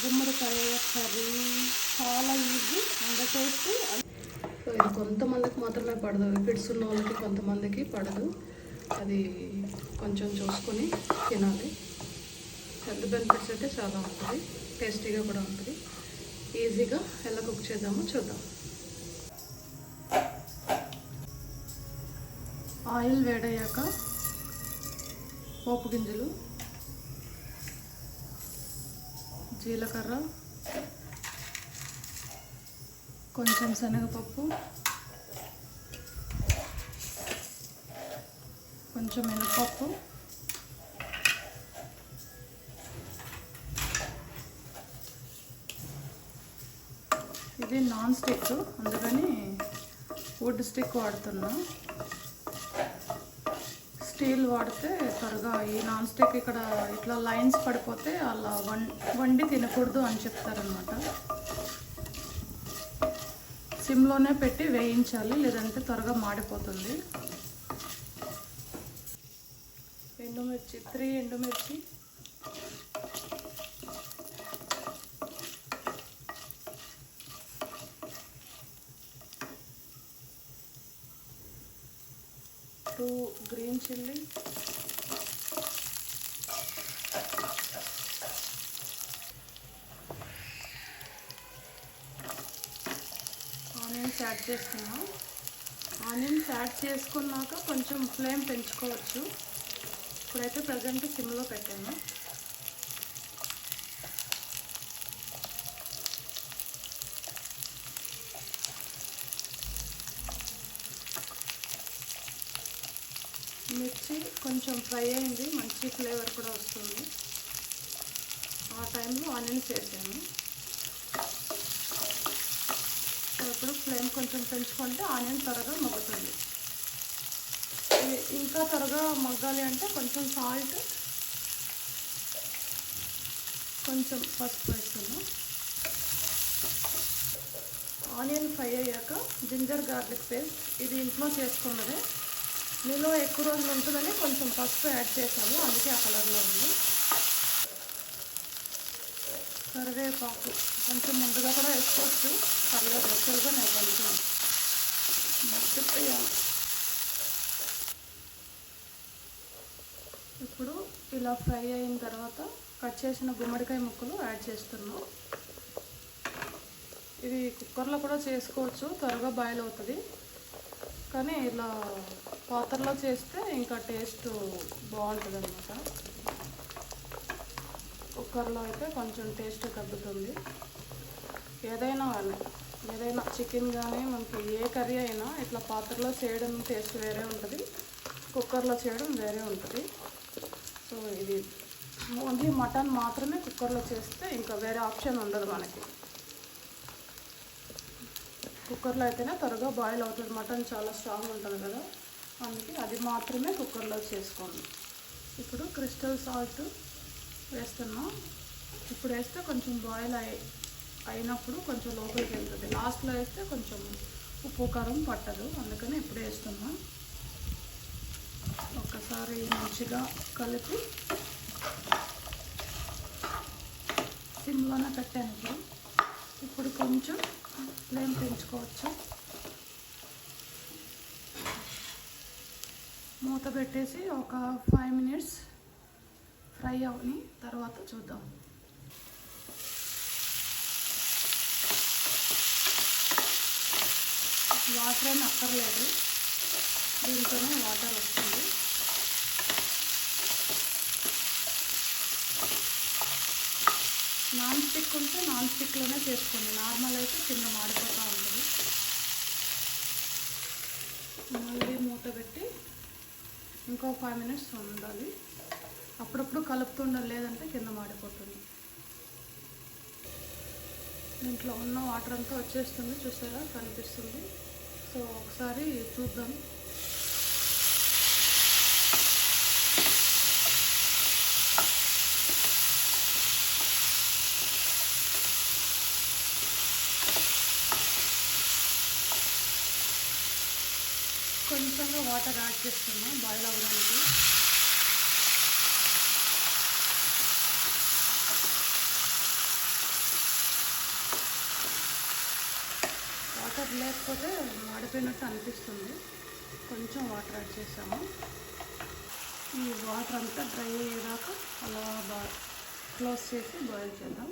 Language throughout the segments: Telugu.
గుమ్మడికాయ కర్రీ చాలా ఈజీ అండ్ సో ఇది కొంతమందికి మాత్రమే పడదు. ఫిట్స్ ఉన్న వాళ్ళకి కొంతమందికి పడదు. అది కొంచెం చూసుకొని తినాలి. హెల్త్ బెనిఫిట్స్ అయితే చాలా ఉంటుంది టేస్టీగా కూడా ఉంటుంది ఈజీగా ఎలా కుక్ చేద్దామో చూద్దాం. ఆయిల్ వేడయ్యాక పోపు గింజలు జీలకర్ర కొంచెం శనగపప్పు కొంచెం మినపప్పు ఇది నాన్ స్టిక్ అందుకని వుడ్ స్టిక్ వాడుతున్నా. స్టీల్ వాడితే త్వరగా ఈ నాన్ స్టిక్ ఇక్కడ ఇట్లా లైన్స్ పడిపోతే అలా వం వండి తినకూడదు అని చెప్తారనమాట సిమ్లోనే పెట్టి వేయించాలి లేదంటే త్వరగా మాడిపోతుంది. ఎండుమిర్చి త్రీ ఎండుమిర్చి. యాడ్ చేస్తున్నాం. ఆనియన్స్ యాడ్ చేసుకున్నాక కొంచెం ఫ్లేమ్ పెంచుకోవచ్చు. ఇప్పుడైతే ప్రజెంట్ సిమ్లో పెట్టాను. మిర్చి కొంచెం ఫ్రై అయింది మంచి ఫ్లేవర్ కూడా వస్తుంది. ఆ టైంలో ఆనియన్స్ వేసాను సో ఫ్లేమ్ కొంచెం పెంచుకుంటే ఆనియన్ త్వరగా మగ్గుతుంది. ఇంకా త్వరగా మగ్గాలి అంటే కొంచెం సాల్ట్ కొంచెం పసుపు వేస్తున్నాం ఆనియన్ ఫ్రై అయ్యాక జింజర్ గార్లిక్ పేస్ట్ ఇది ఇంట్లో చేసుకున్నదే. నిల్వ ఎక్కువ రోజులు ఉంటుందని కొంచెం పసుపు యాడ్ చేశాను అందుకే ఆ కలర్లో ఉంది. కరివేపాకు. కొంచెం ముందుగా కూడా వేసుకోవచ్చు. పర్లేదు ఎక్కువగా నేను కొంచెం మర్చిపోయాను. ఇప్పుడు ఇలా ఫ్రై అయిన తర్వాత కట్ చేసిన గుమ్మడికాయ ముక్కలు యాడ్ చేస్తున్నాం ఇది కుక్కర్లో కూడా చేసుకోవచ్చు త్వరగా బాయిల్ అవుతుంది. కానీ ఇలా పాత్రలో చేస్తే ఇంకా టేస్ట్ బాగుంటుంది అనమాట కుక్కర్లో అయితే కొంచెం టేస్ట్ తగ్గుతుంది. ఏదైనా కానీ ఏదైనా చికెన్ కానీ మనకి ఏ కర్రీ అయినా ఇట్లా పాత్రలో చేయడం టేస్ట్ వేరే ఉంటుంది కుక్కర్లో చేయడం వేరే ఉంటుంది. సో ఇది ఓన్లీ మటన్ మాత్రమే కుక్కర్లో చేస్తే ఇంకా వేరే ఆప్షన్ ఉండదు మనకి. కుక్కర్లో అయితేనే త్వరగా బాయిల్ అవుతుంది మటన్ చాలా స్ట్రాంగ్ ఉంటుంది కదా. అందుకే అది మాత్రమే కుక్కర్లో చేసుకోండి. ఇప్పుడు క్రిస్టల్ సాల్ట్ వేస్తున్నాం. ఇప్పుడు వేస్తే కొంచెం బాయిల్ అయ్యాయి అయినప్పుడు కొంచెం లోపలికి వెళ్తుంది. లాస్ట్లో వేస్తే కొంచెం ఉప్పు కారం పట్టదు. అందుకని ఇప్పుడు వేస్తున్నాం. ఒక్కసారి మంచిగా కలిపి సిమ్లోనే పెట్టాను ఇప్పుడు. ఇప్పుడు కొంచెం ఫ్లేమ్ పెంచుకోవచ్చు. మూత పెట్టేసి ఒక ఫైవ్ మినిట్స్ ఫ్రై అవని తర్వాత చూద్దాం. వాటర్ అని అక్కర్లేదు. దీంతోనే వాటర్ వస్తుంది. నాన్ స్టిక్ ఉంటే నాన్ స్టిక్లోనే చేసుకోండి. నార్మల్ అయితే కింద మాడిపోతూ ఉంటుంది. మళ్ళీ మూత పెట్టి ఇంకో ఫైవ్ మినిట్స్ ఉండాలి. అప్పుడప్పుడు కలుపుతుండాలి లేదంటే కింద మాడిపోతుంది. దీంట్లో ఉన్న వాటర్ అంతా వచ్చేస్తుంది చూసారా? కనిపిస్తుంది. సో ఒకసారి చూద్దాం. కొంచెంగా వాటర్ యాడ్ చేస్తున్నాం బాయిల్ అవ్వడానికి వాటర్ లేకపోతే మాడిపోయినట్టు అనిపిస్తుంది. కొంచెం వాటర్ యాడ్ చేసాము ఈ వాటర్ అంతా డ్రై అయ్యేదాకా అలా బా క్లోజ్ చేసి బాయిల్ చేద్దాం.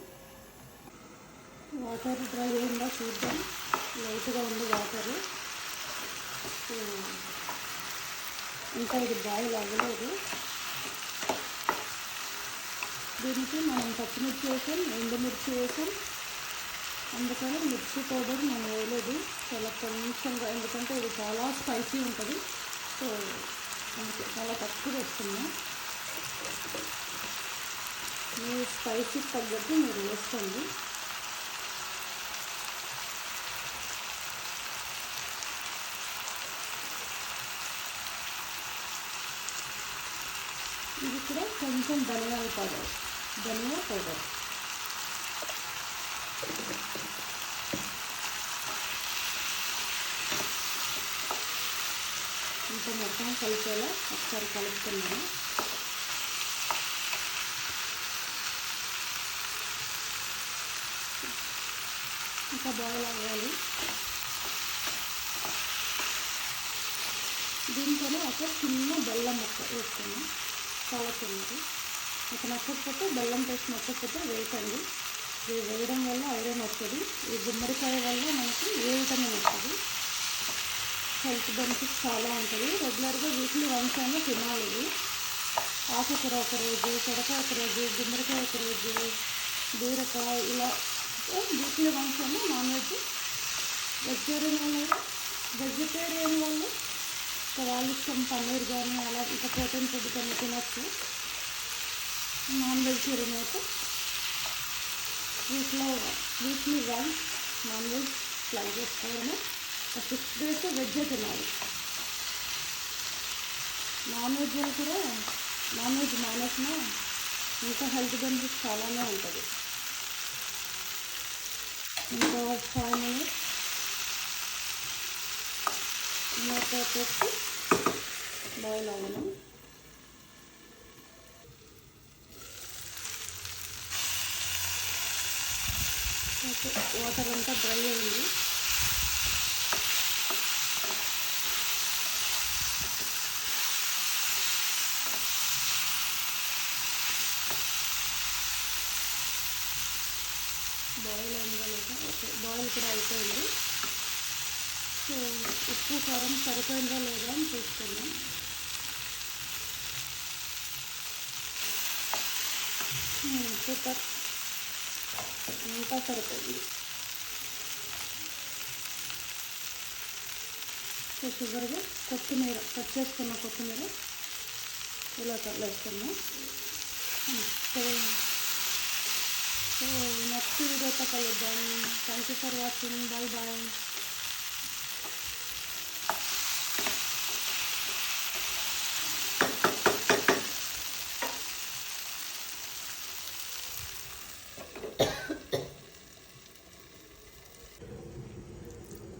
వాటర్ డ్రై అయిందా చూద్దాం. లైట్గా ఉంది వాటర్. ఇంకా ఇది బాయిల్ అవ్వలేదు. దీనికి మనం పచ్చిమిర్చి వేసాం ఎండుమిర్చి వేసాం. అందుకని మిర్చి పౌడర్ మనం వేయలేదు. చాలా కొంచెంగా ఎందుకంటే ఇది చాలా స్పైసీ ఉంటుంది. సో అందుకే చాలా తక్కువ వేస్తున్నాం. మీ స్పైసీ తగ్గట్టు మీరు వేసుకోండి. ఇది కూడా కొంచెం ధనియాల పౌడర్ ధనియా పౌడర్. ఇంకా మొత్తం కలిపేలా ఒకసారి కలుపుతున్నాను. ఇంకా బాయిల్ అవ్వాలి. దీంట్లోనే ఒక చిన్న బెల్లం ముక్క వేసుకున్నాం చాలా చిన్నది మీకు నచ్చకపోతే బెల్లం టేస్ట్ నచ్చకపోతే వేయకండి. ఇది వేయడం వల్ల ఐరన్ వస్తుంది. ఈ గుమ్మడికాయ వల్ల మనకి ఏ విటమిన్ వస్తుంది? హెల్త్ బెనిఫిట్స్ చాలా ఉంటుంది రెగ్యులర్గా వీక్లీ వన్స్ అయినా తినాలి ఇది. ఆకుకూర ఒక రోజు సొరకాయ ఒక రోజు గుమ్మడికాయ ఒక రోజు బీరకాయ ఇలా వీక్లీ వన్స్ అయినా నాన్ వెజ్ వెజిటేరియన్ వాళ్ళు వెజిటేరియన్ వాళ్ళు ఇంకా వాళ్ళ ఇష్టం పన్నీర్ కానీ అలా ఇంకా ప్రోటీన్ ఫుడ్ కానీ తినచ్చు. నాన్ వెజిటేరియన్ అయితే వీక్లో weekly once non veg try చేసుకోవాలని సిక్స్ డేస్ వెజ్ తినాలి నాన్. వెజ్ కూడా నాన్ వెజ్ మానేసిన ఇంకా హెల్త్ బెనిఫిట్స్ చాలానే ఉంటుంది. ఇంకా ఫైవ్ మినిట్స్ మూత పెట్టి బాయిల్ అవ్వను వాటర్ అంతా డ్రై అయింది. బాయిల్ అయిందా లేదా ఓకే బాయిల్ కూడా అయిపోయింది. సో ఉప్పు కారం సరిపోయిందా లేదా అని చూసుకుందాం. సూపర్. అంతా సరిపోయింది. సో షుగర్గా కొత్తిమీర కట్ చేసుకున్న కొత్తిమీర ఇలా వేసుకున్నాం సో సో నెక్స్ట్ వీడియోతో కలుద్దాం thank you for watching bye bye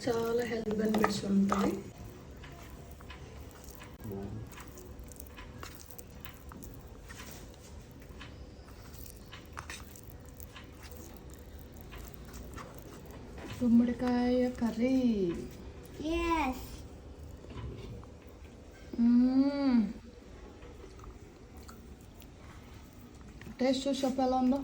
చాలా హెల్త్ బెనిఫిట్స్ ఉంటాయి గుమ్మడికాయ కర్రీ. Yes. టేస్ట్ చూసి చెప్పు ఎలా ఉందో.